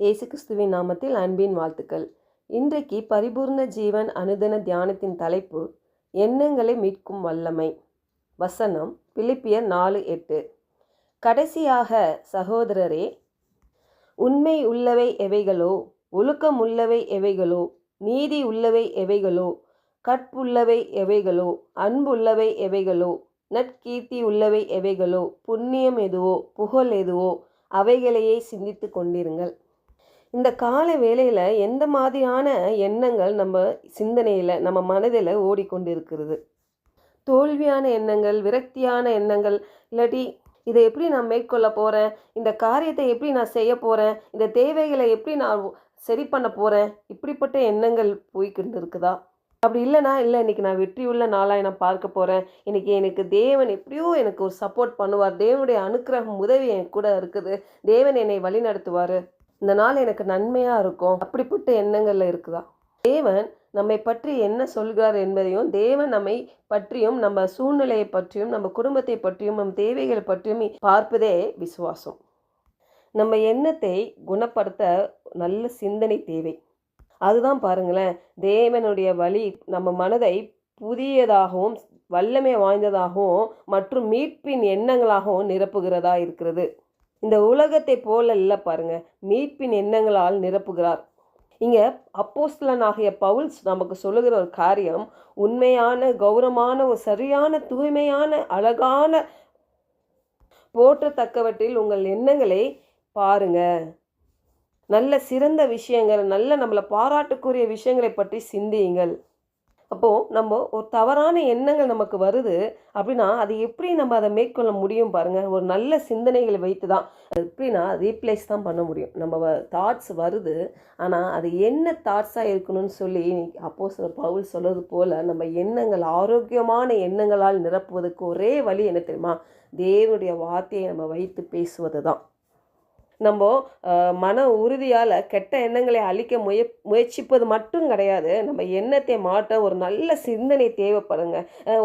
இயேசு கிறிஸ்துவின் நாமத்தில் அன்பின் வாழ்த்துக்கள். இன்றைக்கு பரிபூர்ண ஜீவன் அனுதன தியானத்தின் தலைப்பு எண்ணங்களை மீட்கும் வல்லமை. வசனம் பிலிப்பியர் நாலு எட்டு. கடைசியாக சகோதரரே உண்மை உள்ளவை எவைகளோ ஒழுக்கம் உள்ளவை எவைகளோ நீதி உள்ளவை எவைகளோ கற்புள்ளவை எவைகளோ அன்புள்ளவை எவைகளோ நற்கீர்த்தி உள்ளவை எவைகளோ புண்ணியம் எதுவோ புகழ் எதுவோ அவைகளையே சிந்தித்து கொண்டிருங்கள். இந்த கால வேளையில் எந்த மாதிரியான எண்ணங்கள் நம்ம சிந்தனையில் நம்ம மனதில் ஓடிக்கொண்டிருக்கிறது? தோல்வியான எண்ணங்கள் விரக்தியான எண்ணங்கள் இல்லாட்டி இதை எப்படி நான் மேற்கொள்ள போகிறேன் இந்த காரியத்தை எப்படி நான் செய்ய போகிறேன் இந்த தேவைகளை எப்படி நான் சரி பண்ண போகிறேன் இப்படிப்பட்ட எண்ணங்கள் போய்கிட்டு இருக்குதா அப்படி இல்லைனா இல்லை இன்னைக்கு நான் வெற்றியுள்ள நாளாக நான் பார்க்க போகிறேன் இன்றைக்கி எனக்கு தேவன் எப்படியோ எனக்கு ஒரு சப்போர்ட் பண்ணுவார். தேவனுடைய அனுக்கிரகம் உதவி என் கூட இருக்குது. தேவன் என்னை வழி நடத்துவார் இந்த நாள் எனக்கு நன்மையாக இருக்கும். அப்படிப்பட்ட எண்ணங்களில் இருக்குதா? தேவன் நம்மை பற்றி என்ன சொல்கிறார் என்பதையும் தேவன் நம்மை பற்றியும் நம்ம சூழ்நிலையை பற்றியும் நம்ம குடும்பத்தை பற்றியும் நம் தேவைகளை பற்றியும் பார்ப்பதே விசுவாசம். நம்ம எண்ணத்தை குணப்படுத்த நல்ல சிந்தனை தேவை. அதுதான் பாருங்களேன் தேவனுடைய வழி நம்ம மனதை புதியதாகவும் வல்லமை வாய்ந்ததாகவும் மற்றும் மீட்பின் எண்ணங்களாகவும் நிரப்புகிறதா இருக்கிறது. இந்த உலகத்தை போல இல்லை பாருங்க. மீட்பின் எண்ணங்களால் நிரப்புகிறார். இங்கே ஆகிய பவுல்ஸ் நமக்கு சொல்லுகிற ஒரு காரியம் உண்மையான கௌரவமான ஒரு சரியான தூய்மையான அழகான போற்றத்தக்கவற்றில் உங்கள் எண்ணங்களை பாருங்க. நல்ல சிறந்த விஷயங்கள் நல்ல நம்மளை பாராட்டுக்குரிய விஷயங்களை பற்றி சிந்தியுங்கள். அப்போது நம்ம ஒரு தவறான எண்ணங்கள் நமக்கு வருது அப்படின்னா அது எப்படி நம்ம அதை மேற்கொள்ள முடியும் பாருங்கள் ஒரு நல்ல சிந்தனைகளை வைத்து தான் அது எப்படின்னா ரீப்ளேஸ் தான் பண்ண முடியும். நம்ம தாட்ஸ் வருது. ஆனால் அது என்ன தாட்ஸாக இருக்கணும்னு சொல்லி அப்போ பவுல் சொல்கிறது போல் நம்ம எண்ணங்கள் ஆரோக்கியமான எண்ணங்களால் நிரப்புவதற்கு ஒரே வழி என்ன தெரியுமா? தேவனுடைய வார்த்தையை நம்ம வைத்து பேசுவது தான் நம்ம மன உறுதியால் கெட்ட எண்ணங்களை அழிக்க முய முயற்சிப்பது மட்டும் கிடையாது. நம்ம எண்ணத்தை மாற்ற ஒரு நல்ல சிந்தனை தேவைப்படுங்க.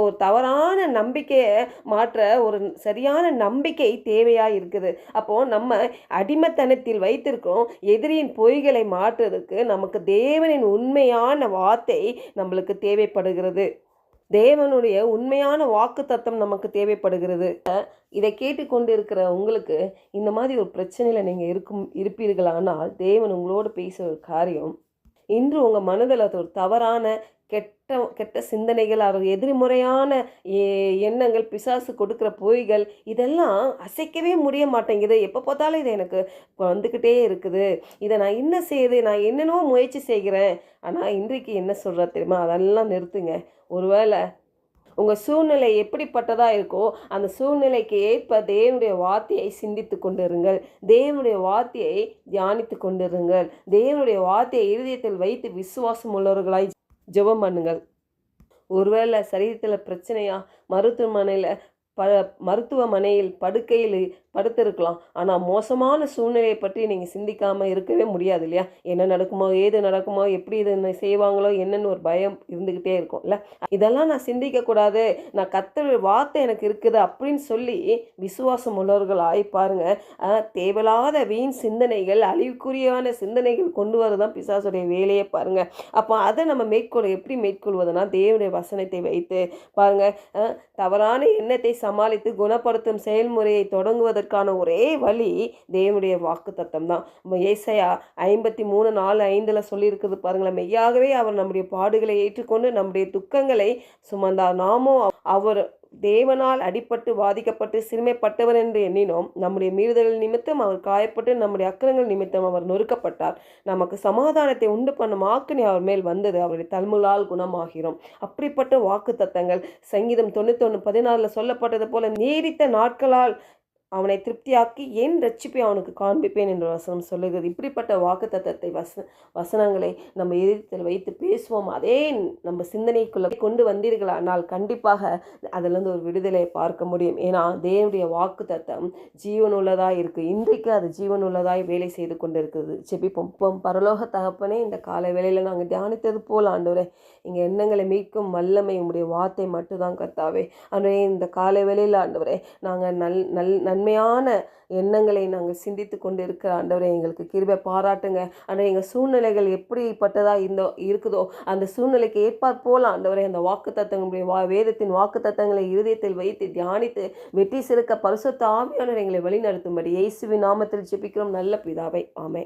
ஒரு தவறான நம்பிக்கையை மாற்ற ஒரு சரியான நம்பிக்கை தேவையாக இருக்குது. அப்போது நம்ம அடிமைத்தனத்தில் வைத்திருக்கிறோம். எதிரியின் பொய்களை மாற்றுறதுக்கு நமக்கு தேவனின் உண்மையான வார்த்தை நம்மளுக்கு தேவைப்படுகிறது. தேவனுடைய உண்மையான வாக்கு தத்தம் நமக்கு தேவைப்படுகிறது. இதை கேட்டுக்கொண்டிருக்கிற உங்களுக்கு இந்த மாதிரி ஒரு பிரச்சனையில் நீங்கள் இருக்கும் இருப்பீர்களானால் தேவன் உங்களோடு பேசுகிற ஒரு காரியம் இன்று உங்கள் மனதில் அது ஒரு தவறான கெட்ட கெட்ட சிந்தனைகள் அவர் எதிர்முறையான எண்ணங்கள் பிசாசு கொடுக்குற பொய்கள் இதெல்லாம் அசைக்கவே முடிய மாட்டேங்குது. எப்போ பார்த்தாலும் இது எனக்கு வந்துக்கிட்டே இருக்குது. இதை நான் என்ன செய்யுது நான் என்னென்னவோ முயற்சி செய்கிறேன். ஆனால் இன்றைக்கு என்ன சொல்கிற தெரியுமா? அதெல்லாம் நிறுத்துங்க. ஒருவேளை உங்கள் சூழ்நிலை எப்படிப்பட்டதாக இருக்கோ அந்த சூழ்நிலைக்கு ஏற்ப தேவனுடைய வார்த்தையை சிந்தித்து கொண்டிருங்கள். தேவனுடைய வார்த்தையை தியானித்து கொண்டிருங்கள். தேவனுடைய வார்த்தையை இருதயத்தில் வைத்து விசுவாசம் உள்ளவர்களாய் ஜெபம் பண்ணுங்கள். ஒருவேளை சரீரத்தில் பிரச்சனையா மருத்துவமனையில் ப மருத்துவமனையில் படுக்கையில் படுத்திருக்கலாம். ஆனால் மோசமான சூழ்நிலையை பற்றி நீங்கள் சிந்திக்காமல் இருக்கவே முடியாது இல்லையா? என்ன நடக்குமோ ஏது நடக்குமோ எப்படி இது செய்வாங்களோ என்னென்னு ஒரு பயம் இருந்துக்கிட்டே இருக்கும் இல்லை? இதெல்லாம் நான் சிந்திக்கக்கூடாது. நான் கத்த வார்த்தை எனக்கு இருக்குது அப்படின்னு சொல்லி விசுவாசம் உள்ளவர்களாய் பாருங்க. தேவையில்லாத வீண் சிந்தனைகள் அழிவுக்குரியான சிந்தனைகள் கொண்டு வரதான் பிசாசுடைய வேலையை பாருங்க. அப்போ அதை நம்ம மேற்கொள்ள எப்படி மேற்கொள்வதுனா தேவனுடைய வசனத்தை வைத்து பாருங்க. தவறான எண்ணத்தை சமாளித்து குணப்படுத்தும் செயல்முறையை தொடங்குவதற்கான ஒரே வழி தேவனுடைய வாக்கு தத்தம் தான் ஏசையா ஐம்பத்தி மூணு நாலு ஐந்தில் சொல்லியிருக்குது பாருங்களேன். மெய்யாகவே அவர் நம்முடைய பாடுகளை ஏற்றுக்கொண்டு நம்முடைய துக்கங்களை சுமந்தார். நாமும் அவர் தேவனால் அடிப்பட்டு பாதிக்கப்பட்டு சிறுமைப்பட்டவர் என்று எண்ணினோம். நம்முடைய மீறுதல் நிமித்தம் அவர் காயப்பட்டு நம்முடைய அக்கரங்கள் நிமித்தம் அவர் நொறுக்கப்பட்டார். நமக்கு சமாதானத்தை உண்டு பண்ணும் ஆக்கினி அவர் மேல் வந்தது. அவருடைய தல்முலால் குணமாகிறோம். அப்படிப்பட்ட வாக்கு தத்தங்கள் சங்கீதம் தொண்ணூத்தொன்று பதினாறில் சொல்லப்பட்டது போல நீடித்த நாட்களால் அவனை திருப்தியாக்கி என் ரட்சிப்பை அவனுக்கு காண்பிப்பேன் என்ற வசனம் சொல்லுகிறது. இப்படிப்பட்ட வாக்கு தத்தத்தை வச வசனங்களை நம்ம எதிர்த்தில் வைத்து பேசுவோம். அதே நம்ம சிந்தனைக்குள்ளே கொண்டு வந்தீர்களானால் கண்டிப்பாக அதிலிருந்து ஒரு விடுதலையை பார்க்க முடியும். ஏன்னா தேவனுடைய வாக்கு தத்தம் ஜீவன் உள்ளதாக இருக்குது இன்றைக்கு அது ஜீவனுள்ளதாய் வேலை செய்து கொண்டு இருக்குது செபிப்போம் இப்போ பரலோக தகப்பனே இந்த காலை வேளையில் நாங்கள் தியானித்தது போல் ஆண்டவரே இங்கே எண்ணங்களை மீட்கும் வல்லமை உடைய வார்த்தை மட்டும்தான் கர்த்தாவே. ஆண்டவரே இந்த காலை வேளையில் ஆண்டவரே நாங்கள் நல் நல் நன் நன்மையான எண்ணங்களை நாங்கள் சிந்தித்து கொண்டு இருக்கிற ஆண்டவரை எங்களுக்கு கிருபை பாராட்டுங்க. ஆனால் எங்கள் சூழ்நிலைகள் எப்படிப்பட்டதாக இந்த இருக்குதோ அந்த சூழ்நிலைக்கு ஏற்பாற் போல ஆண்டவரை அந்த வாக்கு தத்தங்களுடைய வா வேதத்தின் வாக்கு தத்தங்களை இருதயத்தில் வைத்து தியானித்து வெற்றி சிறுக்க பரிசுத்த ஆவியானவர் எங்களை வழிநடத்தும்படி இயேசுவின் நாமத்தில் ஜெபிக்கிறோம். நல்ல பிதாவை ஆமை